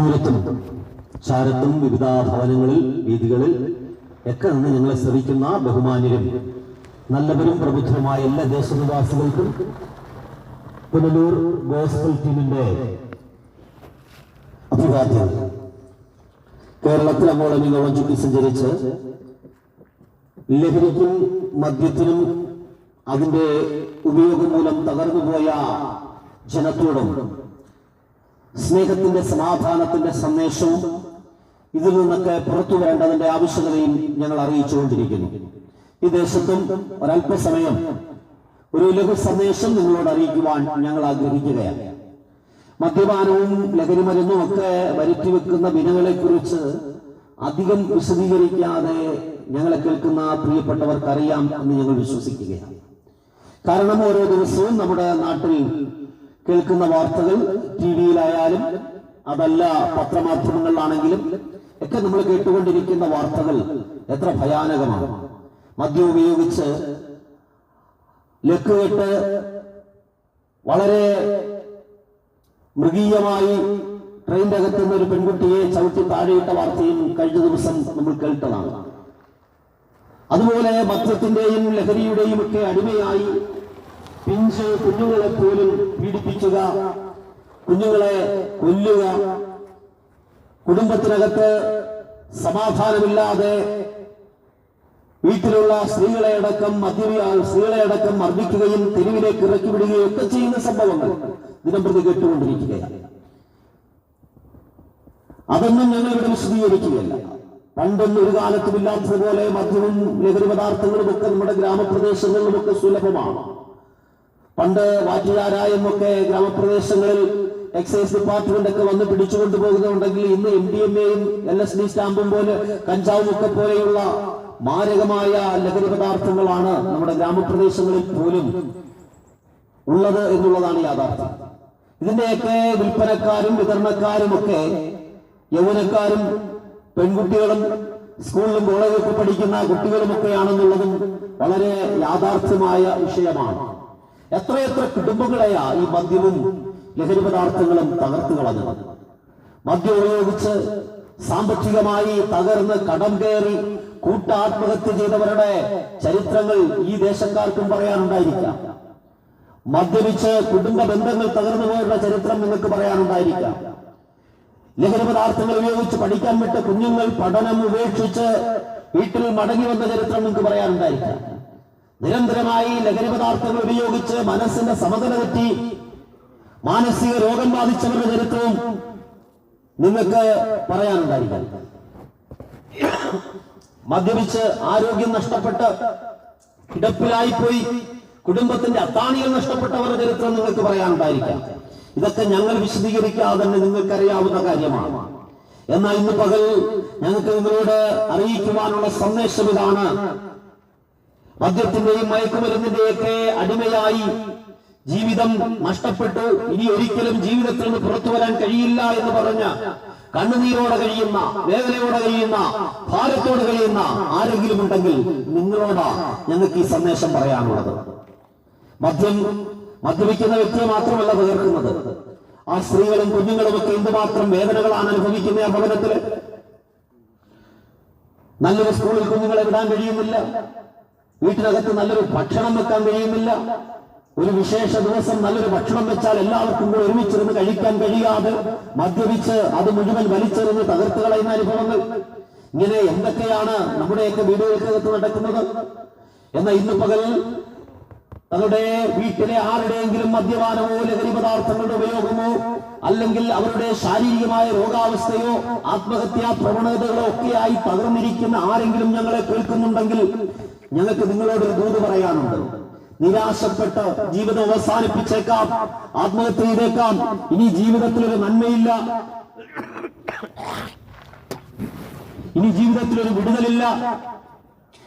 ദൂരത്തും ചാരത്തും വിവിധ ഭവനങ്ങളിൽ വീതികളിൽ ഒക്കെ നിന്ന് ഞങ്ങളെ ശ്രവിക്കുന്ന ബഹുമാന്യരും നല്ലവരും പ്രബുദ്ധരുമായ എല്ലാ ദേശനിവാസികൾക്കും പുനലൂർ ഗോസ്ബൽ ടീമിന്റെ അഭിവാദ്യം. കേരളത്തിൽ അങ്ങോളം ഇങ്ങോളം ചുറ്റി സഞ്ചരിച്ച് ലഹരിക്കും മദ്യത്തിനും അതിന്റെ ഉപയോഗം മൂലം തകർന്നുപോയ ജനത്തോടും സ്നേഹത്തിന്റെ സമാധാനത്തിന്റെ സന്ദേശവും ഇതിൽ നിന്നൊക്കെ പുറത്തു വരേണ്ടതിന്റെ ആവശ്യകതയും ഞങ്ങൾ അറിയിച്ചുകൊണ്ടിരിക്കുന്നു. ഈ ദേശത്തും ഒരല്പസമയം ഒരു ലഘു സന്ദേശം നിങ്ങളോട് അറിയിക്കുവാൻ ഞങ്ങൾ ആഗ്രഹിക്കുകയാണ്. മദ്യപാനവും ലഹരി മരുന്നും ഒക്കെ വരുത്തി വെക്കുന്ന വിനകളെ കുറിച്ച് അധികം വിശദീകരിക്കാതെ ഞങ്ങളെ കേൾക്കുന്ന പ്രിയപ്പെട്ടവർക്കറിയാം എന്ന് ഞങ്ങൾ വിശ്വസിക്കുകയാണ്. കാരണം ഓരോ ദിവസവും നമ്മുടെ നാട്ടിൽ കേൾക്കുന്ന വാർത്തകൾ ടി വിയിലായാലും അതല്ല പത്രമാധ്യമങ്ങളിലാണെങ്കിലും ഒക്കെ നമ്മൾ കേട്ടുകൊണ്ടിരിക്കുന്ന വാർത്തകൾ എത്ര ഭയാനകമാണ്. മദ്യം ഉപയോഗിച്ച് ലക്കുകെട്ട് വളരെ മൃഗീയമായി ട്രെയിനിന്റെ അകത്തുനിന്ന് ഒരു പെൺകുട്ടിയെ ചവിട്ടി താഴെയിട്ട വാർത്തയും കഴിഞ്ഞ ദിവസം നമ്മൾ കേട്ടതാണ്. അതുപോലെ മദ്യത്തിന്റെയും ലഹരിയുടെയും ഒക്കെ അടിമയായി പിഞ്ച് കുഞ്ഞുങ്ങളെ പോലും പീഡിപ്പിക്കുക കുഞ്ഞുങ്ങളെ കൊല്ലുക കുടുംബത്തിനകത്ത് സമാധാനമില്ലാതെ വീട്ടിലുള്ള സ്ത്രീകളെ അടക്കം മദ്യപി സ്ത്രീകളെ അടക്കം മർദ്ദിക്കുകയും തെരുവിലേക്ക് ഇറക്കി വിടുകയും ഒക്കെ ചെയ്യുന്ന സംഭവങ്ങൾ ദിനം പ്രതി കേട്ടുകൊണ്ടിരിക്കുകയാണ്. അതൊന്നും ഞങ്ങൾ ഇവിടെ വിശദീകരിക്കുകയല്ല. പണ്ടൊന്നും ഒരു കാലത്തുമില്ലാത്തതുപോലെ മദ്യവും ലഹരി പദാർത്ഥങ്ങളും ഒക്കെ നമ്മുടെ ഗ്രാമപ്രദേശങ്ങളിലുമൊക്കെ സുലഭമാണ്. പണ്ട് വാറ്റുകാരായെന്നൊക്കെ ഗ്രാമപ്രദേശങ്ങളിൽ എക്സൈസ് ഡിപ്പാർട്ട്മെന്റ് ഒക്കെ വന്ന് പിടിച്ചുകൊണ്ട് പോകുന്നുണ്ടെങ്കിൽ ഇന്ന് എം ഡി എം എയും എൽ എസ് ഡി സ്റ്റാമ്പും പോലെ കഞ്ചാവും ഒക്കെ പോലെയുള്ള മാരകമായ ലഹരി പദാർത്ഥങ്ങളാണ് നമ്മുടെ ഗ്രാമപ്രദേശങ്ങളിൽ പോലും ഉള്ളത് എന്നുള്ളതാണ് യാഥാർത്ഥ്യം. ഇതിന്റെയൊക്കെ വിൽപ്പനക്കാരും വിതരണക്കാരും ഒക്കെ യൗവനക്കാരും പെൺകുട്ടികളും സ്കൂളിലും കോളേജിലൊക്കെ പഠിക്കുന്ന കുട്ടികളുമൊക്കെയാണെന്നുള്ളതും വളരെ യാഥാർത്ഥ്യമായ വിഷയമാണ്. എത്രയെത്ര കുടുംബങ്ങളെയാ ഈ മദ്യവും ലഹരി പദാർത്ഥങ്ങളും തകർത്തു കളഞ്ഞത്? മദ്യം ഉപയോഗിച്ച് സാമ്പത്തികമായി തകർന്ന് കടം കയറി കൂട്ടാത്മഹത്യ ചെയ്തവരുടെ ചരിത്രങ്ങൾ ഈ ദേശക്കാർക്കും പറയാനുണ്ടായിരിക്കാം. മദ്യപിച്ച് കുടുംബ ബന്ധങ്ങൾ തകർന്നു പോയുള്ള ചരിത്രം നിങ്ങൾക്ക് പറയാനുണ്ടായിരിക്കാം. ലഹരി പദാർത്ഥങ്ങൾ ഉപയോഗിച്ച് പഠിക്കാൻ വിട്ട കുഞ്ഞുങ്ങൾ പഠനം ഉപേക്ഷിച്ച് വീട്ടിൽ മടങ്ങി വന്ന ചരിത്രം നിങ്ങൾക്ക് പറയാനുണ്ടായിരിക്കാം. നിരന്തരമായി ലഹരി പദാർത്ഥങ്ങൾ ഉപയോഗിച്ച് മനസ്സിന്റെ സമതല തെറ്റി മാനസിക രോഗം ബാധിച്ചവരുടെ ചരിത്രവും നിങ്ങൾക്ക് പറയാനുണ്ടായിരിക്കാം. മദ്യപിച്ച് ആരോഗ്യം നഷ്ടപ്പെട്ട് കിടപ്പിലായിപ്പോയി കുടുംബത്തിന്റെ അത്താണികൾ നഷ്ടപ്പെട്ടവരുടെ ചരിത്രം നിങ്ങൾക്ക് പറയാനുണ്ടായിരിക്കാം. ഇതൊക്കെ ഞങ്ങൾ വിശദീകരിക്കാതെ തന്നെ നിങ്ങൾക്കറിയാവുന്ന കാര്യമാണ്. എന്നാൽ ഇന്ന് പകൽ ഞങ്ങൾക്ക് നിങ്ങളോട് അറിയിക്കുവാനുള്ള സന്ദേശം ഇതാണ്. മദ്യത്തിന്റെയും മയക്കുമരുന്നിന്റെയൊക്കെ അടിമയായി ജീവിതം നഷ്ടപ്പെട്ടു. ഇനി ഒരിക്കലും ജീവിതത്തിൽ നിന്ന് പുറത്തു വരാൻ കഴിയില്ല എന്ന് പറഞ്ഞ കണ്ണുനീരോടെ കഴിയുന്ന വേദനയോടെ കഴിയുന്ന ഭാരത്തോട് കഴിയുന്ന ആരെങ്കിലും ഉണ്ടെങ്കിൽ നിങ്ങളോടാ ഞങ്ങൾക്ക് ഈ സന്ദേശം പറയാനുള്ളത്. മദ്യം മദ്യപിക്കുന്ന വ്യക്തിയെ മാത്രമല്ല തകർക്കുന്നത്. ആ സ്ത്രീകളും കുഞ്ഞുങ്ങളും ഒക്കെ എന്തുമാത്രം വേദനകളാണ് അനുഭവിക്കുന്ന ഭവനത്തിൽ? നല്ലൊരു സ്കൂളിൽ കുഞ്ഞുങ്ങളെ വിടാൻ കഴിയുന്നില്ല. വീട്ടിനകത്ത് നല്ലൊരു ഭക്ഷണം വെക്കാൻ കഴിയുന്നില്ല. ഒരു വിശേഷ ദിവസം നല്ലൊരു ഭക്ഷണം വെച്ചാൽ എല്ലാവർക്കും കൂടെ ഒരുമിച്ചിരുന്ന് കഴിക്കാൻ കഴിയാതെ മദ്യപിച്ച് അത് മുഴുവൻ വലിച്ചെറിഞ്ഞ് തകർത്ത് കളയുന്ന അനുഭവങ്ങൾ. ഇങ്ങനെ എന്തൊക്കെയാണ് നമ്മുടെയൊക്കെ വീടുകൾക്കകത്ത് നടക്കുന്നത്? എന്നാൽ ഇന്ന് പകൽ തങ്ങളുടെ വീട്ടിലെ ആരുടെയെങ്കിലും മദ്യപാനമോ ലഹരി പദാർത്ഥങ്ങളുടെ ഉപയോഗമോ അല്ലെങ്കിൽ അവരുടെ ശാരീരികമായ രോഗാവസ്ഥയോ ആത്മഹത്യാ പ്രവണതകളോ ഒക്കെയായി തകർന്നിരിക്കുന്ന ആരെങ്കിലും ഞങ്ങളെ കേൾക്കുന്നുണ്ടെങ്കിൽ ഞങ്ങൾക്ക് നിങ്ങളോട് ഒരു ദൂത് പറയാനുണ്ട്. നിരാശപ്പെട്ട് ജീവിതം അവസാനിപ്പിച്ചേക്കാം. ആത്മഹത്യ ചെയ്തേക്കാം. ഇനി ജീവിതത്തിൽ ഒരു നന്മയില്ല. ഇനി ജീവിതത്തിൽ ഒരു വിടുതലില്ല.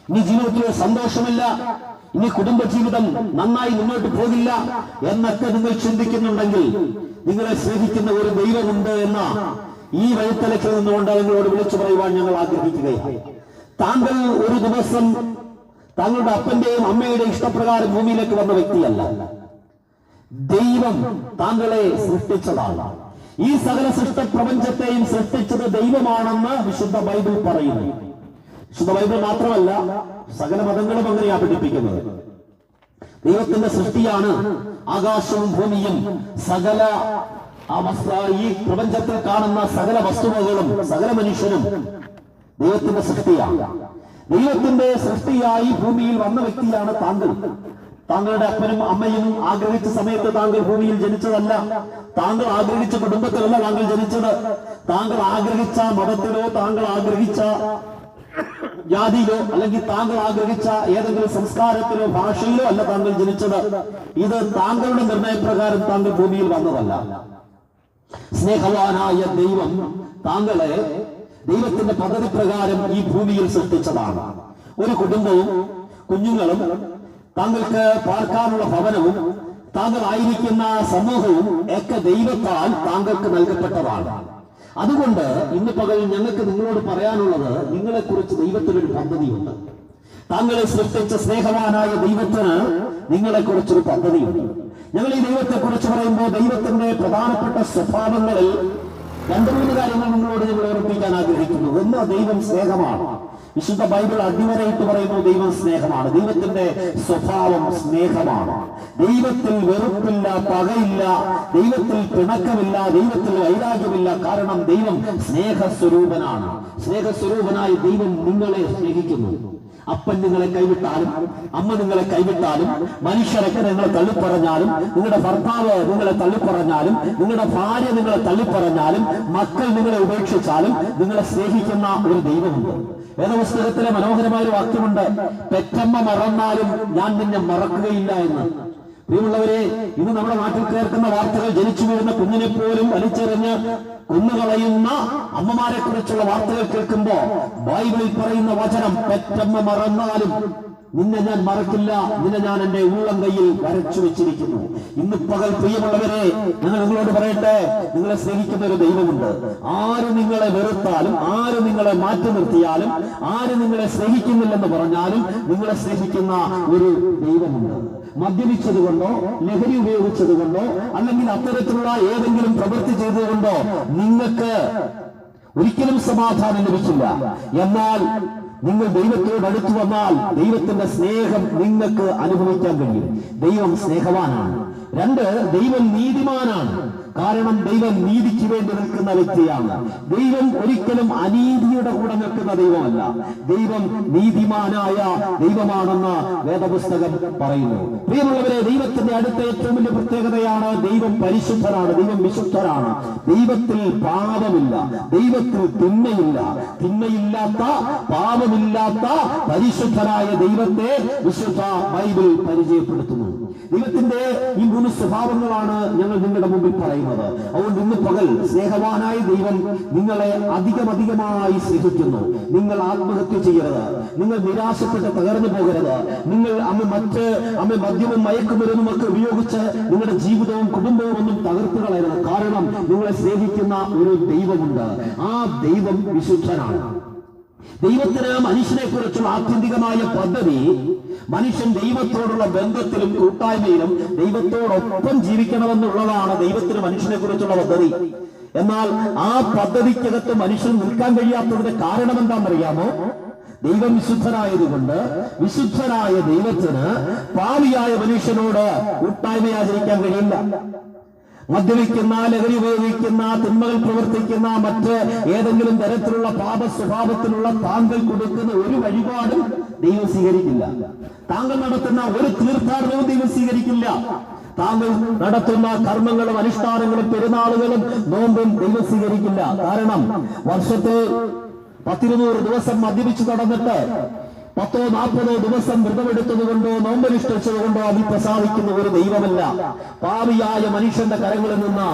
ഇനി ജീവിതത്തിൽ ഒരു സന്തോഷമില്ല. ഇനി കുടുംബജീവിതം നന്നായി മുന്നോട്ട് പോകില്ല എന്നൊക്കെ നിങ്ങൾ ചിന്തിക്കുന്നുണ്ടെങ്കിൽ നിങ്ങളെ സ്നേഹിക്കുന്ന ഒരു ദൈവമുണ്ട് എന്ന ഈ വഴിത്തലക്കിൽ നിന്നുകൊണ്ട് നിങ്ങളോട് വിളിച്ചു പറയുവാൻ ഞങ്ങൾ ആഗ്രഹിക്കുകയാണ്. താങ്കൾ ഒരു ദിവസം താങ്കളുടെ അപ്പന്റെയും അമ്മയുടെയും ഇഷ്ടപ്രകാരം ഭൂമിയിലേക്ക് വന്ന വ്യക്തിയല്ല. ദൈവം താങ്കളെ സൃഷ്ടിച്ചതാണ്. ഈ സകല സൃഷ്ട പ്രപഞ്ചത്തെയും സൃഷ്ടിച്ചത് ദൈവമാണെന്ന് വിശുദ്ധ ബൈബിൾ പറയുന്നു. വിശുദ്ധ ബൈബിൾ മാത്രമല്ല സകല മതങ്ങളും അങ്ങനെയാ പഠിപ്പിക്കുന്നത്. ദൈവത്തിന്റെ സൃഷ്ടിയാണ് ആകാശവും ഭൂമിയും. സകല അവസ്ഥ ഈ പ്രപഞ്ചത്തിൽ കാണുന്ന സകല വസ്തുവകളും സകല മനുഷ്യനും ദൈവത്തിന്റെ സൃഷ്ടിയാണ്. ദൈവത്തിന്റെ സൃഷ്ടിയായി ഭൂമിയിൽ വന്ന വ്യക്തിയാണ് താങ്കൾ. താങ്കളുടെ അപ്പനും അമ്മയും ആഗ്രഹിച്ച സമയത്ത് താങ്കൾ ഭൂമിയിൽ ജനിച്ചതല്ല. താങ്കൾ ആഗ്രഹിച്ച കുടുംബത്തിലല്ല താങ്കൾ ജനിച്ചത്. താങ്കൾ ആഗ്രഹിച്ച മതത്തിലോ താങ്കൾ ആഗ്രഹിച്ച ജാതിയിലോ അല്ലെങ്കിൽ താങ്കൾ ആഗ്രഹിച്ച ഏതെങ്കിലും സംസ്കാരത്തിലോ ഭാഷയിലോ അല്ല താങ്കൾ ജനിച്ചത്. ഇത് താങ്കളുടെ നിർണയപ്രകാരം താങ്കൾ ഭൂമിയിൽ വന്നതല്ല. സ്നേഹവാനായ ദൈവം താങ്കളെ ദൈവത്തിന്റെ പദ്ധതി പ്രകാരം ഈ ഭൂമിയിൽ സൃഷ്ടിച്ചതാണ്. ഒരു കുടുംബവും കുഞ്ഞുങ്ങളും താങ്കൾക്ക് പാർക്കാനുള്ള ഭവനവും താങ്കൾ ആയിരിക്കുന്ന സമൂഹവും ഒക്കെ ദൈവത്താൽ താങ്കൾക്ക് നൽകപ്പെട്ടതാണ്. അതുകൊണ്ട് ഇന്ന് പകൽ ഞങ്ങൾക്ക് നിങ്ങളോട് പറയാനുള്ളത് നിങ്ങളെക്കുറിച്ച് ദൈവത്തിനൊരു പദ്ധതിയുണ്ട്. താങ്കളെ സൃഷ്ടിച്ച സ്നേഹവാനായ ദൈവത്തിന് നിങ്ങളെ കുറിച്ചൊരു പദ്ധതിയുണ്ട്. ഞങ്ങൾ ഈ ദൈവത്തെ കുറിച്ച് പറയുമ്പോൾ ദൈവത്തിന്റെ പ്രധാനപ്പെട്ട സ്വഭാവങ്ങളിൽ രണ്ടു മൂന്ന് കാര്യങ്ങൾ നിങ്ങളോട് ഞങ്ങൾ ഓർപ്പിക്കാൻ ആഗ്രഹിക്കുന്നു. ഒന്ന് ദൈവം സ്നേഹമാണ്. വിശുദ്ധ ബൈബിൾ അടിവരയിട്ട് പറയുന്നു ദൈവം സ്നേഹമാണ്. ദൈവത്തിന്റെ സ്വഭാവം സ്നേഹമാണ്. ദൈവത്തിൽ വെറുപ്പില്ല പകയില്ല ദൈവത്തിൽ പിണക്കമില്ല ദൈവത്തിൽ വൈരാഗ്യമില്ല. കാരണം ദൈവം സ്നേഹസ്വരൂപനാണ്. സ്നേഹസ്വരൂപനായി ദൈവം നിങ്ങളെ സ്നേഹിക്കുന്നു. അപ്പൻ നിങ്ങളെ കൈവിട്ടാലും അമ്മ നിങ്ങളെ കൈവിട്ടാലും മനുഷ്യരൊക്കെ നിങ്ങളെ തള്ളിപ്പറഞ്ഞാലും നിങ്ങളുടെ ഭർത്താവ് നിങ്ങളെ തള്ളിപ്പറഞ്ഞാലും നിങ്ങളുടെ ഭാര്യ നിങ്ങളെ തള്ളിപ്പറഞ്ഞാലും മക്കൾ നിങ്ങളെ ഉപേക്ഷിച്ചാലും നിങ്ങളെ സ്നേഹിക്കുന്ന ഒരു ദൈവമുണ്ട്. വേദപുസ്തകത്തിലെ മനോഹരമായ ഒരു വാക്യമുണ്ട് പെറ്റമ്മ മറന്നാലും ഞാൻ നിന്നെ മറക്കുകയില്ല എന്ന്. പ്രിയമുള്ളവരെ ഇന്ന് നമ്മുടെ നാട്ടിൽ കേൾക്കുന്ന വാർത്തകൾ ജനിച്ചു വീഴുന്ന കുഞ്ഞിനെ പോലും വലിച്ചെറിഞ്ഞ് കൊന്നുകളയുന്ന അമ്മമാരെ കുറിച്ചുള്ള വാർത്തകൾ കേൾക്കുമ്പോ ബൈബിളിൽ പറയുന്ന വചനം പെറ്റമ്മ മറന്നാലും നിന്നെ ഞാൻ മറക്കില്ല. നിന്നെ ഞാൻ എന്റെ ഉള്ളം കയ്യിൽ വരച്ചു വെച്ചിരിക്കുന്നു. ഇന്ന് പകൽ പ്രിയമുള്ളവരെ ഞങ്ങൾ നിങ്ങളോട് പറയട്ടെ. നിങ്ങളെ സ്നേഹിക്കുന്ന ഒരു ദൈവമുണ്ട്. ആര് നിങ്ങളെ വെറുത്താലും ആര് നിങ്ങളെ മാറ്റി നിർത്തിയാലും ആര് നിങ്ങളെ സ്നേഹിക്കുന്നില്ലെന്ന് പറഞ്ഞാലും നിങ്ങളെ സ്നേഹിക്കുന്ന ഒരു ദൈവമുണ്ട്. മദ്യപിച്ചത് കൊണ്ടോ ലഹരി ഉപയോഗിച്ചത് കൊണ്ടോ അല്ലെങ്കിൽ അത്തരത്തിലുള്ള ഏതെങ്കിലും പ്രവൃത്തി ചെയ്തതുകൊണ്ടോ നിങ്ങൾക്ക് ഒരിക്കലും സമാധാനം ലഭിച്ചില്ല എന്നാൽ നിങ്ങൾ ദൈവത്തോട് അടുത്തു വന്നാൽ ദൈവത്തിന്റെ സ്നേഹം നിങ്ങൾക്ക് അനുഭവിക്കാൻ കഴിയും. ദൈവം സ്നേഹവാനാണ്. രണ്ട് ദൈവം നീതിമാനാണ്. കാരണം ദൈവം നീതിക്ക് വേണ്ടി നിൽക്കുന്ന വ്യക്തിയാണ്. ദൈവം ഒരിക്കലും അനീതിയുടെ കൂടെ നിൽക്കുന്ന ദൈവമല്ല. ദൈവം നീതിമാനായ ദൈവമാണെന്ന് വേദപുസ്തകം പറയുന്നു. പ്രിയമുള്ളവരെ ദൈവത്തിന്റെ അടുത്ത ഏറ്റവും വലിയ പ്രത്യേകതയാണ് ദൈവം പരിശുദ്ധനാണ് ദൈവം വിശുദ്ധനാണ്. ദൈവത്തിൽ പാപമില്ല ദൈവത്തിൽ തിന്മയില്ല. തിന്മയില്ലാത്ത പാപമില്ലാത്ത പരിശുദ്ധരായ ദൈവത്തെ വിശുദ്ധ ബൈബിൾ പരിചയപ്പെടുത്തുന്നു. ദൈവത്തിന്റെ ഈ മൂന്ന് സ്വഭാവങ്ങളാണ് ഞങ്ങൾ നിങ്ങളുടെ മുമ്പിൽ പറയുന്നത്. അതുകൊണ്ട് ഇന്ന് പകൽ സ്നേഹവാനായ ദൈവം നിങ്ങളെ അധികമധികമായി സ്നേഹിക്കുന്നു. നിങ്ങൾ ആത്മഹത്യ ചെയ്യരുത്. നിങ്ങൾ നിരാശപ്പെട്ട് തകർന്നു പോകരുത്. നിങ്ങൾ അമ്മ മറ്റ് അമ്മ മദ്യവും മയക്കുമരുന്നും ഒക്കെ ഉപയോഗിച്ച് നിങ്ങളുടെ ജീവിതവും കുടുംബവും ഒന്നും തകർത്ത് കളയരുത്. കാരണം നിങ്ങളെ സ്നേഹിക്കുന്ന ഒരു ദൈവമുണ്ട്. ആ ദൈവം വിശുദ്ധനാണ്. ദൈവത്തിന് മനുഷ്യനെ കുറിച്ചുള്ള ആത്യന്തികമായ പദ്ധതി മനുഷ്യൻ ദൈവത്തോടുള്ള ബന്ധത്തിലും കൂട്ടായ്മയിലും ദൈവത്തോടൊപ്പം ജീവിക്കണമെന്നുള്ളതാണ് ദൈവത്തിന് മനുഷ്യനെ കുറിച്ചുള്ള പദ്ധതി. എന്നാൽ ആ പദ്ധതിക്കകത്ത് മനുഷ്യൻ നിൽക്കാൻ കഴിയാത്തതിന്റെ കാരണം എന്താണെന്നറിയാമോ ദൈവം വിശുദ്ധനായതുകൊണ്ട് വിശുദ്ധനായ ദൈവത്തിന് പാവിയായ മനുഷ്യനോട് കൂട്ടായ്മ ആചരിക്കാൻ കഴിയില്ല. മദ്യപിക്കുന്ന ലഹരി ഉപയോഗിക്കുന്ന തിന്മകൾ പ്രവർത്തിക്കുന്ന മറ്റ് ഏതെങ്കിലും തരത്തിലുള്ള പാപ സ്വഭാവത്തിലുള്ള താങ്കൾ കൊടുക്കുന്ന ഒരു വഴിപാടും ദൈവം സ്വീകരിക്കില്ല. താങ്കൾ നടത്തുന്ന ഒരു തീർത്ഥാടനവും ദൈവം സ്വീകരിക്കില്ല. താങ്കൾ നടത്തുന്ന കർമ്മങ്ങളും അനുഷ്ഠാനങ്ങളും പെരുന്നാളുകളും നോമ്പും ദൈവം സ്വീകരിക്കില്ല. കാരണം വർഷത്തെ പത്തിരുന്നൂറ് ദിവസം മദ്യപിച്ചു നടന്നിട്ട് പത്തോ നാൽപ്പതോ ദിവസം വ്രതമെടുത്തത് കൊണ്ടോ നോമ്പനുഷ്ഠിച്ചത് കൊണ്ടോ അതിൽ പ്രസാദിക്കുന്ന ഒരു ദൈവമല്ല. പാവിയായ മനുഷ്യന്റെ കരങ്ങളിൽ നിന്ന്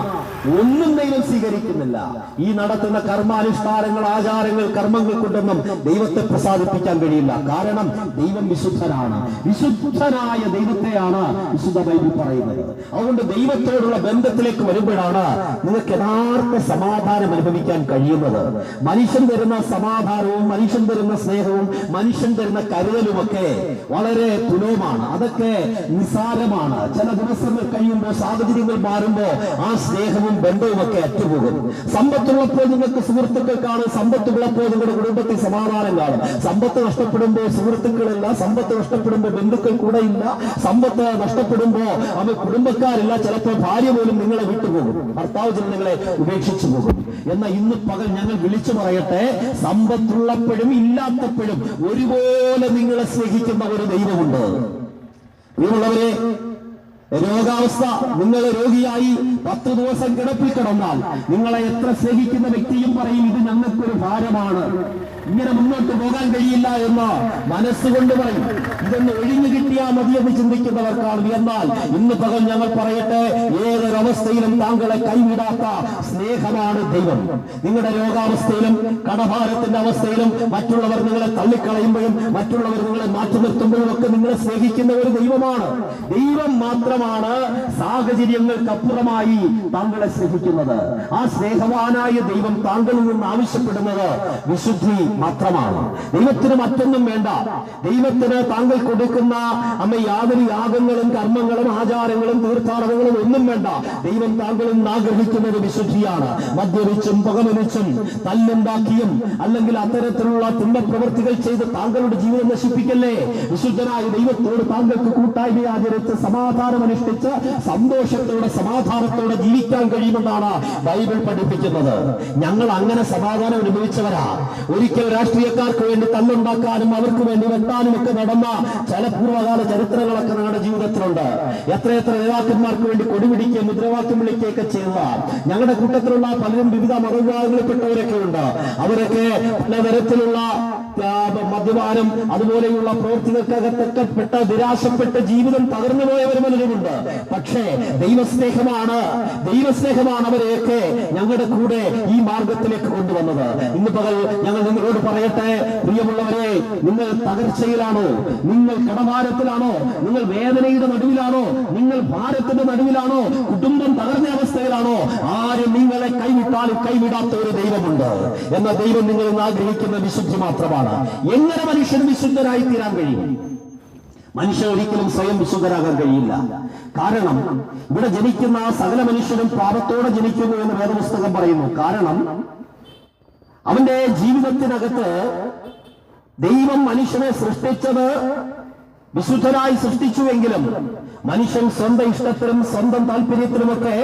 ഒന്നും ദൈവം സ്വീകരിക്കുന്നില്ല. ഈ നടത്തുന്ന കർമാനുഷ്ഠാനങ്ങൾ ആചാരങ്ങൾ കർമ്മങ്ങൾ കൊണ്ടൊന്നും ദൈവത്തെ പ്രസാദിപ്പിക്കാൻ കഴിയില്ല. കാരണം ദൈവം വിശുദ്ധനാണ്. വിശുദ്ധനായ ദൈവത്തെയാണ് വിശുദ്ധ ബൈബിൾ പറയുന്നത്. അതുകൊണ്ട് ദൈവത്തോടുള്ള ബന്ധത്തിലേക്ക് വരുമ്പോഴാണ് നിങ്ങൾക്ക് യഥാർത്ഥ സമാധാനം അനുഭവിക്കാൻ കഴിയുന്നത്. മനുഷ്യൻ തരുന്ന സമാധാനവും മനുഷ്യൻ തരുന്ന സ്നേഹവും മനുഷ്യൻ തരുന്ന തരുന്ന കരുതലുമൊക്കെ വളരെ തുലവുമാണ് അതൊക്കെ നിസാരമാണ്. ചില ദിവസങ്ങൾ കഴിയുമ്പോൾ സാഹചര്യങ്ങൾ മാറുമ്പോൾ ആ സ്നേഹവും ബന്ധവും ഒക്കെ അറ്റുപോകും. സമ്പത്തുള്ളപ്പോൾ നിങ്ങൾക്ക് സുഹൃത്തുക്കൾ കാണും സമ്പത്തുള്ളപ്പോൾ നിങ്ങളുടെ കുടുംബത്തിൽ സമാധാനം കാണും. സമ്പത്ത് നഷ്ടപ്പെടുമ്പോൾ സുഹൃത്തുക്കളില്ല സമ്പത്ത് നഷ്ടപ്പെടുമ്പോൾ ബന്ധുക്കൾ കൂടെ ഇല്ല സമ്പത്ത് നഷ്ടപ്പെടുമ്പോൾ അവ കുടുംബക്കാരില്ല ചിലപ്പോൾ ഭാര്യ പോലും നിങ്ങളെ വിട്ടുപോകും ഭർത്താവ് ചില നിങ്ങളെ ഉപേക്ഷിച്ചു പോകും. എന്നാൽ ഇന്ന് പകൽ ഞങ്ങൾ വിളിച്ചു പറയട്ടെ സമ്പത്തുള്ളപ്പോഴും ഇല്ലാത്തപ്പോഴും ഒരുപോലെ നിങ്ങളെ സ്നേഹിക്കുന്ന ഒരു ദൈവമുണ്ട്. നിങ്ങളുള്ളവരെ രോഗാവസ്ഥ നിങ്ങളെ രോഗിയായി പത്ത് ദിവസം കിടപ്പിൽ കിടന്നാൽ നിങ്ങളെ എത്ര സ്നേഹിക്കുന്ന വ്യക്തിയും പറയും ഇത് ഞങ്ങൾക്കൊരു ഭാരമാണ്. ഇങ്ങനെ മുന്നോട്ട് പോകാൻ കഴിയില്ല എന്ന് മനസ്സുകൊണ്ട് പറയും. ഇതൊന്ന് ഒഴിഞ്ഞു കിട്ടിയാൽ മതി എന്ന് ചിന്തിക്കുന്നവർക്കാണ് എന്നാൽ ഇന്ന് പകൽ ഞങ്ങൾ പറയട്ടെ ഏതൊരവസ്ഥയിലും താങ്കളെ കൈവിടാത്ത സ്നേഹമാണ് ദൈവം. നിങ്ങളുടെ രോഗാവസ്ഥയിലും കടഭാരത്തിന്റെ അവസ്ഥയിലും മറ്റുള്ളവർ നിങ്ങളെ തള്ളിക്കളയുമ്പോഴും മറ്റുള്ളവർ നിങ്ങളെ മാറ്റി നിർത്തുമ്പോഴും ഒക്കെ നിങ്ങളെ സ്നേഹിക്കുന്ന ഒരു ദൈവമാണ്. ദൈവം മാത്രമാണ് സാഹചര്യങ്ങൾക്കപ്പുറമായി താങ്കളെ സ്നേഹിക്കുന്നത്. ആ സ്നേഹവാനായ ദൈവം താങ്കളിൽ നിന്ന് ആവശ്യപ്പെടുന്നത് വിശുദ്ധി മാത്രമാണ്. ദൈവത്തിന് മറ്റൊന്നും വേണ്ട. ദൈവത്തിന് താങ്കൾ കൊടുക്കുന്ന അമ്മ യാതൊരു യാഗങ്ങളും കർമ്മങ്ങളും ആചാരങ്ങളും തീർത്ഥാടനങ്ങളും ഒന്നും വേണ്ട. ദൈവം നിന്ന് ആഗ്രഹിക്കുന്നത് വിശുദ്ധിയാണ്. മദ്യപിച്ചും പകമനിച്ചും തല്ലുണ്ടാക്കിയും അല്ലെങ്കിൽ അത്തരത്തിലുള്ള പുണ്യപ്രവൃത്തികൾ ചെയ്ത് താങ്കളുടെ ജീവിതം നശിപ്പിക്കല്ലേ? വിശുദ്ധനായ ദൈവത്തോട് താങ്കൾക്ക് കൂട്ടായ്മ ആചരിച്ച് സമാധാനം അനുഷ്ഠിച്ച് സന്തോഷത്തോടെ സമാധാനത്തോടെ ജീവിക്കാൻ കഴിയുമെന്നാണ് ബൈബിൾ പഠിപ്പിക്കുന്നത്. ഞങ്ങൾ അങ്ങനെ സമാധാനം അനുഭവിച്ചവരാ. ഒരിക്കൽ രാഷ്ട്രീയക്കാർക്ക് വേണ്ടി തല്ലുണ്ടാക്കാനും അവർക്ക് വേണ്ടി വെട്ടാനും ഒക്കെ നടന്ന ചില പൂർവകാല ചരിത്രങ്ങളൊക്കെ ഞങ്ങളുടെ ജീവിതത്തിലുണ്ട്. എത്രയെത്ര നേതാക്കന്മാർക്ക് വേണ്ടി കൊടിപിടിക്കുകയും മുദ്രാവാക്യം വിളിക്കുകയൊക്കെ ചെയ്യുന്ന ഞങ്ങളുടെ കൂട്ടത്തിലുള്ള പലരും വിവിധ മതവിഭാഗങ്ങളിൽപ്പെട്ടവരൊക്കെ ഉണ്ട്. അവരൊക്കെ പലതരത്തിലുള്ള മദ്യപാനം അതുപോലെയുള്ള പ്രവൃത്തികൾക്കകത്തൊക്കെ പെട്ട നിരാശപ്പെട്ട് ജീവിതം തകർന്നു പോയവർ പലരുമുണ്ട്. പക്ഷേ ദൈവസ്നേഹമാണ്. ദൈവസ്നേഹമാണ് അവരെയൊക്കെ ഞങ്ങളുടെ കൂടെ ഈ മാർഗത്തിലേക്ക് കൊണ്ടുവന്നത്. ഇന്ന് പകൽ ഞങ്ങൾ നിങ്ങളോട് പറയട്ടെ പ്രിയമുള്ളവരെ നിങ്ങൾ തകർച്ചയിലാണോ? നിങ്ങൾ കടഭാരത്തിലാണോ? നിങ്ങൾ വേദനയുടെ നടുവിലാണോ? നിങ്ങൾ ഭാരത്തിന്റെ നടുവിലാണോ? കുടുംബം തകർന്ന അവസ്ഥയിലാണോ? ആരും നിങ്ങളെ കൈവിട്ടാലും കൈവിടാത്ത ഒരു ദൈവമുണ്ട്. എന്ന ദൈവം നിങ്ങൾ ആഗ്രഹിക്കുന്ന വിശുദ്ധി മാത്രമാണ്. എങ്ങനെ മനുഷ്യൻ വിശുദ്ധരായി തീരാൻ കഴിയും? മനുഷ്യൻ ഒരിക്കലും സ്വയം വിശുദ്ധരാകാൻ കഴിയില്ല. കാരണം ഇവിടെ ജനിക്കുന്ന സകല മനുഷ്യരും പാപത്തോടെ ജനിക്കുന്നു എന്ന് വേദപുസ്തകം പറയുന്നു. കാരണം അവന്റെ ജീവിതത്തിനകത്ത് ദൈവം മനുഷ്യനെ സൃഷ്ടിച്ചത് വിശുദ്ധരായി സൃഷ്ടിച്ചുവെങ്കിലും മനുഷ്യൻ സ്വന്തം ഇഷ്ടത്തിലും സ്വന്തം താല്പര്യത്തിലുമൊക്കെ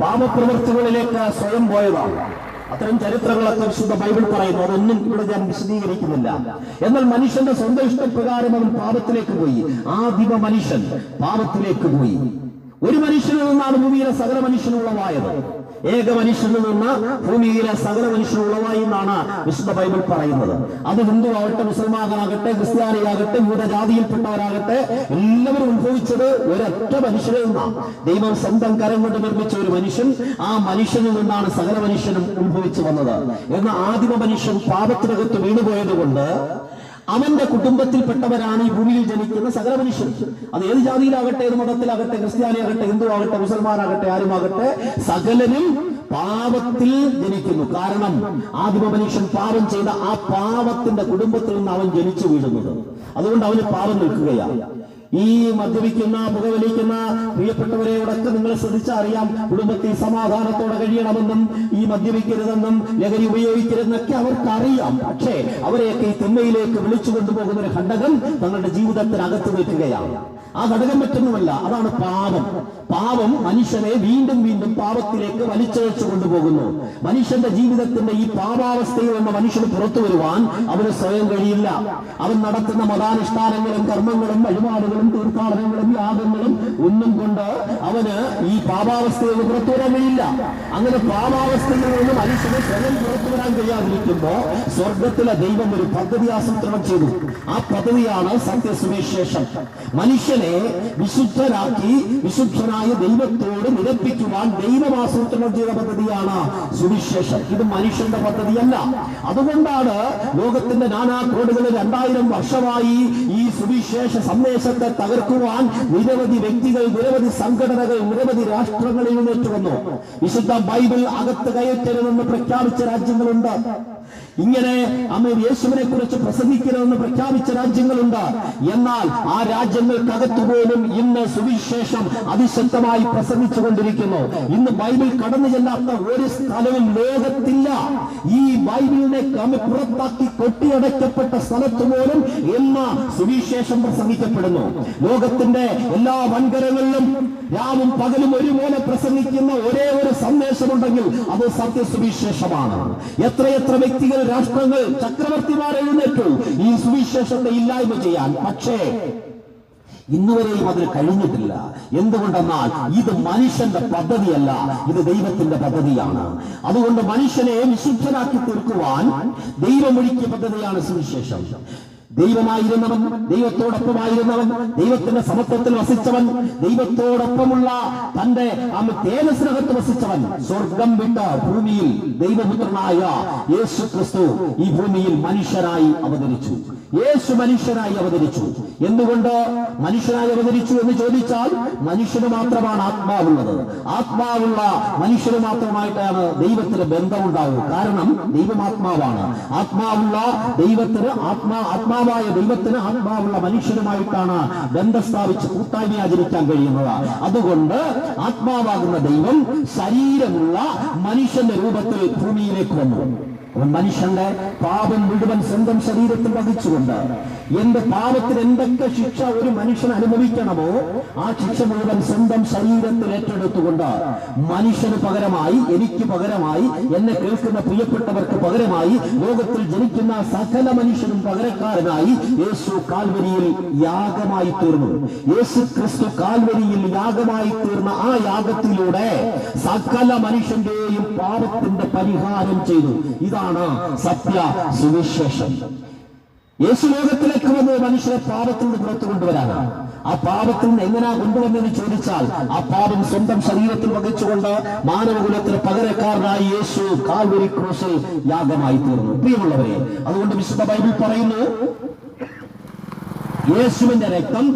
പാപപ്രവൃത്തികളിലേക്ക് സ്വയം പോയതാണ്. അത്തരം ചരിത്രങ്ങളൊക്കെ വിശുദ്ധ ബൈബിൾ പറയുന്നു. അതൊന്നും ഇവിടെ ഞാൻ വിശദീകരിക്കുന്നില്ല. എന്നാൽ മനുഷ്യന്റെ സ്വന്തം ഇഷ്ടപ്രകാരം അവൻ പാപത്തിലേക്ക് പോയി. ആദിമ മനുഷ്യൻ പാപത്തിലേക്ക് പോയി. ഒരു മനുഷ്യനിൽ നിന്നാണ് ഭൂമിയിലെ സകല മനുഷ്യനുള്ളവായത് ഏക മനുഷ്യനിൽ നിന്ന് ഭൂമിയിലെ സകല ഉളവായി എന്നാണ് വിശുദ്ധ ബൈബിൾ പറയുന്നത്. അത് ഹിന്ദു ആകട്ടെ മുസൽമാനാകട്ടെ ക്രിസ്ത്യാനിയാകട്ടെ ജാതിയിൽപ്പെട്ടവരാകട്ടെ എല്ലാവരും ഉത്ഭവിച്ചത് ഒരൊറ്റ മനുഷ്യരിൽ നിന്നാണ്. ദൈവം സ്വന്തം കരം കൊണ്ട് നിർമ്മിച്ച ഒരു മനുഷ്യൻ ആ മനുഷ്യനിൽ നിന്നാണ് സകല മനുഷ്യനും ഉത്ഭവിച്ചു വന്നത്. എന്ന ആദിമ മനുഷ്യൻ പാപത്തിനകത്ത് വീണുപോയത് കൊണ്ട് അവന്റെ കുടുംബത്തിൽപ്പെട്ടവരാണ് ഈ ഭൂമിയിൽ ജനിക്കുന്ന സകല മനുഷ്യർ അത് ഏത് ജാതിയിലാകട്ടെ ഏത് മതത്തിലാകട്ടെ ക്രിസ്ത്യാനിയാകട്ടെ ഹിന്ദു ആകട്ടെ മുസൽമാനാകട്ടെ ആരുമാകട്ടെ സകലനും പാപത്തിൽ ജനിക്കുന്നു. കാരണം ആദിമ മനുഷ്യൻ പാപം ചെയ്ത ആ പാപത്തിന്റെ കുടുംബത്തിൽ നിന്ന് അവൻ ജനിച്ചു വീഴുന്നത്. അതുകൊണ്ട് അവന് പാപം നിൽക്കുകയാണ്. ഈ മദ്യപിക്കുന്ന പുകവലിക്കുന്ന പ്രിയപ്പെട്ടവരെ ഉടക്കം നിങ്ങൾ ശ്രദ്ധിച്ചാൽ അറിയാം കുടുംബത്തിൽ സമാധാനത്തോടെ കഴിയണമെന്നും ഈ മദ്യപിക്കരുതെന്നും ലഹരി ഉപയോഗിക്കരുതെന്നൊക്കെ അവർക്ക് അറിയാം പക്ഷേ അവരെയൊക്കെ ഈ തിന്മയിലേക്ക് വിളിച്ചു കൊണ്ടുപോകുന്ന ഒരു ഘടകം തങ്ങളുടെ ജീവിതത്തിനകത്ത് വെക്കുകയാണ് ആ ഘടകം പറ്റുന്നുമല്ല അതാണ് പാപം. പാപം മനുഷ്യനെ വീണ്ടും വീണ്ടും പാപത്തിലേക്ക് വലിച്ചഴച്ചു കൊണ്ടുപോകുന്നു. മനുഷ്യന്റെ ജീവിതത്തിന്റെ ഈ പാപാവസ്ഥയിൽ നിന്ന് മനുഷ്യന് പുറത്തു വരുവാൻ അവന് സ്വയം കഴിയില്ല. അവൻ നടത്തുന്ന മതാനുഷ്ഠാനങ്ങളും കർമ്മങ്ങളും വഴിപാടുകളും തീർത്ഥാടനങ്ങളും യാഗങ്ങളും ഒന്നും കൊണ്ട് അവന് ഈ പാപാവസ്ഥയിൽ നിന്ന് പുറത്തു വരാൻ കഴിയില്ല അങ്ങനെ പാപാവസ്ഥയിൽ നിന്ന് മനുഷ്യന് സ്വയം പുറത്തു വരാൻ കഴിയാതിരിക്കുമ്പോ സ്വർഗത്തിലെ ദൈവം ഒരു പദ്ധതി ആസൂത്രണം ചെയ്തു. ആ പദ്ധതിയാണ് സത്യസുവിശേഷം. മനുഷ്യനെ വിശുദ്ധരാക്കി വിശുദ്ധനായ ദൈവത്തോട് നിരപ്പിക്കുവാൻ ദൈവം ആസൂത്രണം ചെയ്ത പദ്ധതിയാണ് സുവിശേഷം. ഇത് മനുഷ്യന്റെ പദ്ധതിയല്ല. അതുകൊണ്ടാണ് ലോകത്തിന്റെ നാനാ കോടുകളിൽ രണ്ടായിരം വർഷമായി ഈ സുവിശേഷ സന്ദേശത്തെ തകർക്കുവാൻ നിരവധി വ്യക്തികൾ നിരവധി സംഘടനകൾ നിരവധി രാഷ്ട്രങ്ങളിൽ നിന്നേറ്റു വന്നു വിശുദ്ധ ബൈബിൾ അകത്ത് കയറ്റരുതെന്ന് പ്രഖ്യാപിച്ച രാജ്യങ്ങളുണ്ട്. ഇങ്ങനെ അമ്മ യേശുവിനെ കുറിച്ച് പ്രസംഗിക്കരുതെന്ന് പ്രഖ്യാപിച്ച രാജ്യങ്ങളുണ്ട്. എന്നാൽ ആ രാജ്യങ്ങൾക്കകത്തു പോലും ഇന്ന് സുവിശേഷം അതിശക്തമായി പ്രസംഗിച്ചു കൊണ്ടിരിക്കുന്നു. ഇന്ന് ബൈബിൾ കടന്നു ചെല്ലാത്ത ഒരു സ്ഥലവും ലോകത്തില്ല. ഈ ബൈബിളിനെ പുറത്താക്കി കൊട്ടിയടയ്ക്കപ്പെട്ട സ്ഥലത്ത് പോലും ഇന്ന് സുവിശേഷം പ്രസംഗിക്കപ്പെടുന്നു. ലോകത്തിന്റെ എല്ലാ വൻകരങ്ങളിലും രാവും പകലും ഒരുപോലെ പ്രസംഗിക്കുന്ന ഒരേ ഒരു സന്ദേശമുണ്ടെങ്കിൽ അത് സത്യസുവിശേഷമാണ്. എത്രയെത്ര വ്യക്തികൾ രാഷ്ട്രങ്ങൾ ചക്രവർത്തിമാർ എഴുന്നേറ്റു ഈ സുവിശേഷത്തെ ഇല്ലായ്മ ചെയ്യാൻ. പക്ഷേ ഇന്നുവരെയും അതിന് കഴിഞ്ഞിട്ടില്ല. എന്തുകൊണ്ടെന്നാൽ ഇത് മനുഷ്യന്റെ പദ്ധതിയല്ല ഇത് ദൈവത്തിന്റെ പദ്ധതിയാണ്. അതുകൊണ്ട് മനുഷ്യനെ വിശുദ്ധനാക്കി തീർക്കുവാൻ ദൈവമൊഴുക്കിയ പദ്ധതിയാണ് സുവിശേഷം. ദൈവമായിരുന്നവൻ ദൈവത്തോടൊപ്പമായിരുന്നവൻ ദൈവത്തിന്റെ സമത്വത്തിൽ വസിച്ചവൻ ദൈവത്തോടൊപ്പമുള്ള തന്റെ അമ്മ തേജസ്സിനകത്ത് വസിച്ചവൻ സ്വർഗം വിട്ട ഭൂമിയിൽ ദൈവപുത്രനായ യേശു ക്രിസ്തു ഈ ഭൂമിയിൽ മനുഷ്യരായി അവതരിച്ചു. യേശു മനുഷ്യനായി അവതരിച്ചു. എന്തുകൊണ്ട് മനുഷ്യനായി അവതരിച്ചു എന്ന് ചോദിച്ചാൽ മനുഷ്യന് മാത്രമാണ് ആത്മാവുള്ളത്. ആത്മാവുള്ള മനുഷ്യന് മാത്രമായിട്ടാണ് ദൈവത്തിന് ബന്ധമുണ്ടാവുക. കാരണം ദൈവമാത്മാവാണ്. ആത്മാവുള്ള ദൈവത്തിന് ആത്മാ ആത്മാവായ ദൈവത്തിന് ആത്മാവുള്ള മനുഷ്യനുമായിട്ടാണ് ബന്ധം സ്ഥാപിച്ച് കൂട്ടായ്മ ആചരിക്കാൻ കഴിയുന്നത്. അതുകൊണ്ട് ആത്മാവാകുന്ന ദൈവം ശരീരമുള്ള മനുഷ്യന്റെ രൂപത്തിൽ ഭൂമിയിലേക്ക് വന്നു. അവൻ മനുഷ്യന്റെ പാപം മുഴുവൻ സ്വന്തം ശരീരത്തിൽ വഹിച്ചുകൊണ്ട് എന്റെ പാപത്തിൽ എന്തൊക്കെ ശിക്ഷ ഒരു മനുഷ്യൻ അനുഭവിക്കണമോ ആ ശിക്ഷ മുഴുവൻ സ്വന്തം ശരീരത്തിൽ ഏറ്റെടുത്തുകൊണ്ട് മനുഷ്യന് പകരമായി എനിക്ക് പകരമായി എന്നെ കേൾക്കുന്ന പ്രിയപ്പെട്ടവർക്ക് പകരമായി ലോകത്തിൽ ജനിക്കുന്ന സകല മനുഷ്യനും പകരക്കാരനായി യേശു കാൽവരിയിൽ യാഗമായി തീർന്നു. യേശു ക്രിസ്തു കാൽവരിയിൽ യാഗമായി തീർന്ന ആ യാഗത്തിലൂടെ സകല മനുഷ്യന്റെയും പാപത്തിന്റെ പരിഹാരം ചെയ്തു. ഇതാണ് സത്യ സുവിശേഷം? യേശു ലോകത്തിലേക്ക് വന്ന് മനുഷ്യരെ പാപത്തിൽ നിന്ന് പുറത്തു കൊണ്ടുവരാനാണ്. ആ പാപത്തിൽ നിന്ന് എങ്ങനെയാ കൊണ്ടുവന്നെന്ന് ചോദിച്ചാൽ ആ പാപം സ്വന്തം ശരീരത്തിൽ വഹിച്ചുകൊണ്ട് മാനവകുലത്തിന് പകരക്കാരനായി യേശു കാൽവരി ക്രൂശിൽ യാഗമായി തീർന്നു പ്രിയമുള്ളവരെ അതുകൊണ്ട് വിശുദ്ധ ബൈബിൾ പറയുന്നു യേശുവിന്റെ രക്തം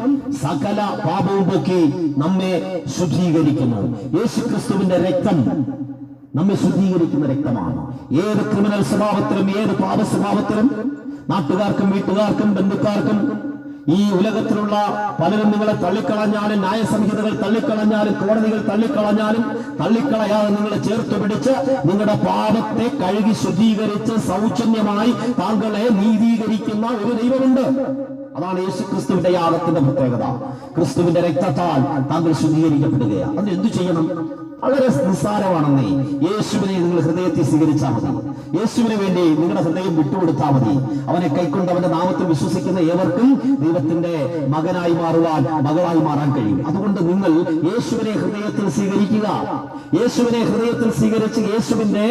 സകല പാപവും പൊക്കി നമ്മെ ശുദ്ധീകരിക്കുന്നു. യേശു ക്രിസ്തുവിന്റെ രക്തം നമ്മെ ശുദ്ധീകരിക്കുന്ന രക്തമാണ്. ഏത് ക്രിമിനൽ സ്വഭാവത്തിലും ഏത് പാപ സ്വഭാവത്തിലും നാട്ടുകാർക്കും വീട്ടുകാർക്കും ബന്ധുക്കാർക്കും ഈ ഉലകത്തിലുള്ള പലരും നിങ്ങളെ തള്ളിക്കളഞ്ഞാലും ന്യായസംഹിതകൾ തള്ളിക്കളഞ്ഞാലും കോടതികൾ തള്ളിക്കളഞ്ഞാലും തള്ളിക്കളയാതെ നിങ്ങളെ ചേർത്ത് പിടിച്ച് നിങ്ങളുടെ പാപത്തെ കഴുകി ശുദ്ധീകരിച്ച് സൗജന്യമായി താങ്കളെ നീതീകരിക്കുന്ന ഒരു ദൈവമുണ്ട്. അതാണ് യേശു ക്രിസ്തുവിന്റെ യാഗത്തിന്റെ പ്രത്യേകത. ക്രിസ്തുവിന്റെ രക്തത്താൽ താങ്കൾ ശുദ്ധീകരിക്കപ്പെടുകയാണ്. അത് എന്തു ചെയ്യണം? വളരെ നിസ്സാരമാണെന്നേ യേശുവിനെ നിങ്ങൾ ഹൃദയത്തിൽ സ്വീകരിച്ചാൽ മതി. യേശുവിന് വേണ്ടി നിങ്ങളുടെ ഹൃദയം വിട്ടുകൊടുത്താൽ മതി. അവനെ കൈക്കൊണ്ട് അവന്റെ നാമത്തിൽ വിശ്വസിക്കുന്ന ഏവർക്കും ദൈവത്തിന്റെ മകനായി മാറുവാൻ മകളായി മാറാൻ കഴിയും. അതുകൊണ്ട് നിങ്ങൾ യേശുവിനെ ഹൃദയത്തിൽ സ്വീകരിക്കുക. യേശുവിനെ ഹൃദയത്തിൽ സ്വീകരിച്ച് യേശുവിന്റെ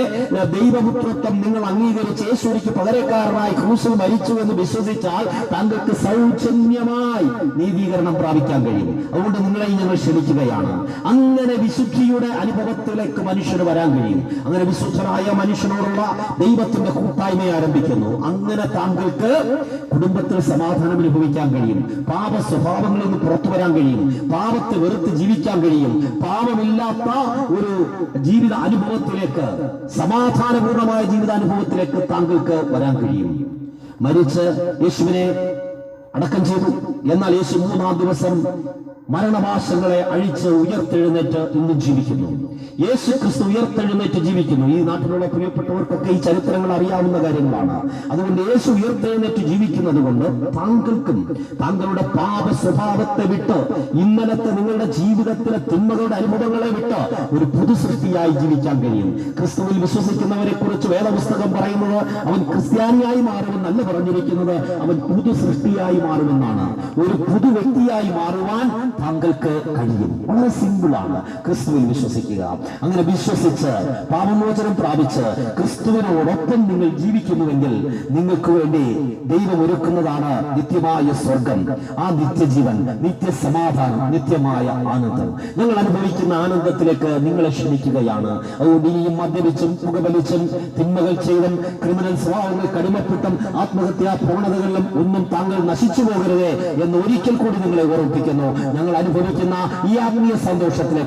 ദൈവപുത്രത്വം നിങ്ങൾ അംഗീകരിച്ച് യേശുവിക്ക് പകരക്കാരനായി ക്രൂശിൽ മരിച്ചു എന്ന് വിശ്വസിച്ചാൽ താങ്കൾക്ക് സൗജന്യമായി നീതീകരണം പ്രാപിക്കാൻ കഴിയും. അതുകൊണ്ട് നിങ്ങളെ ഞങ്ങൾ ക്ഷണിക്കുകയാണ്. അങ്ങനെ വിശുദ്ധിയുടെ അനുഭവത്തിലേക്ക് മനുഷ്യന് വരാൻ കഴിയും. അങ്ങനെ വിശുദ്ധനായ മനുഷ്യനോടുള്ള ദൈവത്തിന്റെ കൂട്ടായ്മ ആരംഭിക്കുന്നു. അങ്ങനെ താങ്കൾക്ക് കുടുംബത്തിൽ സമാധാനം അനുഭവിക്കാൻ കഴിയും. പാപ സ്വഭാവങ്ങളിൽ നിന്ന് പുറത്തു വരാൻ കഴിയും. പാപത്തെ വെറുത്ത് ജീവിക്കാൻ കഴിയും. പാപമില്ലാത്ത ഒരു ജീവിത അനുഭവത്തിലേക്ക് സമാധാനപൂർണമായ ജീവിതാനുഭവത്തിലേക്ക് താങ്കൾക്ക് വരാൻ കഴിയും. മരിച്ച് യേശുവിനെ അടക്കം ചെയ്തു. എന്നാൽ യേശു മൂന്നാം ദിവസം മരണവാസങ്ങളെ അഴിച്ച് ഉയർത്തെഴുന്നേറ്റ് ഇന്നും ജീവിക്കുന്നു. യേശു ക്രിസ്തു ഉയർത്തെഴുന്നേറ്റ് ജീവിക്കുന്നു. ഈ നാട്ടിലുള്ള പ്രിയപ്പെട്ടവർക്കൊക്കെ ഈ ചരിത്രങ്ങൾ അറിയാവുന്ന കാര്യങ്ങളാണ്. അതുകൊണ്ട് യേശു ഉയർത്തെഴുന്നേറ്റ് ജീവിക്കുന്നത് കൊണ്ട് താങ്കൾക്കും താങ്കളുടെ പാപ സ്വഭാവത്തെ വിട്ട് ഇന്നലത്തെ നിങ്ങളുടെ ജീവിതത്തിലെ തിന്മകളുടെ അനുഭവങ്ങളെ വിട്ട് ഒരു പുതു സൃഷ്ടിയായി ജീവിക്കാൻ കഴിയും. ക്രിസ്തുവിൽ വിശ്വസിക്കുന്നവരെ കുറിച്ച് വേദപുസ്തകം പറയുന്നത് അവൻ ക്രിസ്ത്യാനിയായി മാറുമെന്നല്ല പറഞ്ഞിരിക്കുന്നത്. അവൻ പുതു സൃഷ്ടിയായി മാറുമെന്നാണ്. ഒരു പുതു വ്യക്തിയായി മാറുവാൻ താങ്കൾക്ക് കഴിയും. വളരെ സിമ്പിൾ ആണ്. ക്രിസ്തുവിൽ വിശ്വസിക്കുക. അങ്ങനെ വിശ്വസിച്ച് പാപമോചനം പ്രാപിച്ച് ക്രിസ്തുവിനോടൊപ്പം നിങ്ങൾ ജീവിക്കുന്നുവെങ്കിൽ നിങ്ങൾക്ക് വേണ്ടി ദൈവം ഒരുക്കുന്നതാണ് നിത്യമായ സ്വർഗം ആ നിത്യജീവൻ നിത്യസമാധാനം നിത്യമായ ആനന്ദം. നിങ്ങൾ അനുഭവിക്കുന്ന ആനന്ദത്തിലേക്ക് നിങ്ങളെ ക്ഷണിക്കുകയാണ്. അതുകൊണ്ട് ഇനിയും മദ്യപിച്ചും പുകവലിച്ചും തിന്മകൾ ചെയ്തും ക്രിമിനൽ സ്വഭാവങ്ങൾ കടിമപ്പെട്ടും ആത്മഹത്യാ പ്രവണതകളിലും ഒന്നും താങ്കൾ നശിച്ചു പോകരുതേ എന്ന് ഒരിക്കൽ കൂടി നിങ്ങളെ ഓർമ്മിപ്പിക്കുന്നു. ഞങ്ങൾ അനുഭവിക്കുന്ന ഈ ആത്മീയ സന്തോഷത്തിലേക്ക്